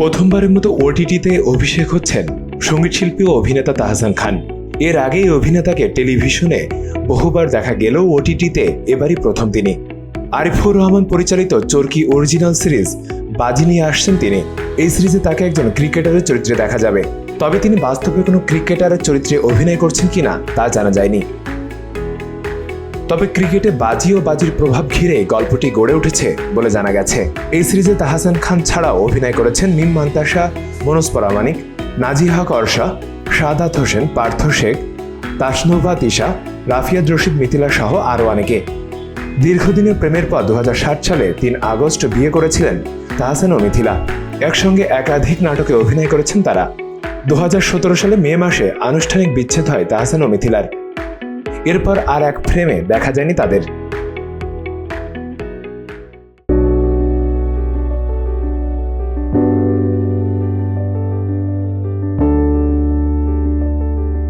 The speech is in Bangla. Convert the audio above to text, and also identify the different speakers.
Speaker 1: প্রথমবারের মতো ওটিটিতে অভিষেক হচ্ছেন সঙ্গীতশিল্পী ও অভিনেতা তাহসান খান। এর আগেই অভিনেতাকে টেলিভিশনে বহুবার দেখা গেলেও ওটিটিতে এবারই প্রথম তিনি। আরিফুর রহমান পরিচালিত চরকি অরিজিনাল সিরিজ বাজি নিয়ে আসছেন তিনি। এই সিরিজে তাকে একজন ক্রিকেটারের চরিত্রে দেখা যাবে। তবে তিনি বাস্তবে কোনো ক্রিকেটারের চরিত্রে অভিনয় করছেন কিনা তা জানা যায়নি। তবে ক্রিকেটে বাজি ও বাজির প্রভাব ঘিরে গল্পটি গড়ে উঠেছে বলে জানা গেছে। এই সিরিজে তাহাসান খান ছাড়াও অভিনয় করেছেন মিম মান্তাসা, মনোজ পরামানিক নাজিহা করশা সাদাত হোসেন, পার্থ শেখ, তাসনোভা তিশা রাফিয়াদ রশিদ, মিথিলা সহ আরও অনেকে। দীর্ঘদিনের প্রেমের পর দুহাজার সাত সালে তিন আগস্ট বিয়ে করেছিলেন তাহসান ও মিথিলা। একসঙ্গে একাধিক নাটকে অভিনয় করেছেন তারা। দু হাজার সতেরো সালে মে মাসে আনুষ্ঠানিক বিচ্ছেদ হয় তাহসান ও মিথিলার। এরপর আর এক ফ্রেমে দেখা যায়নি তাদের।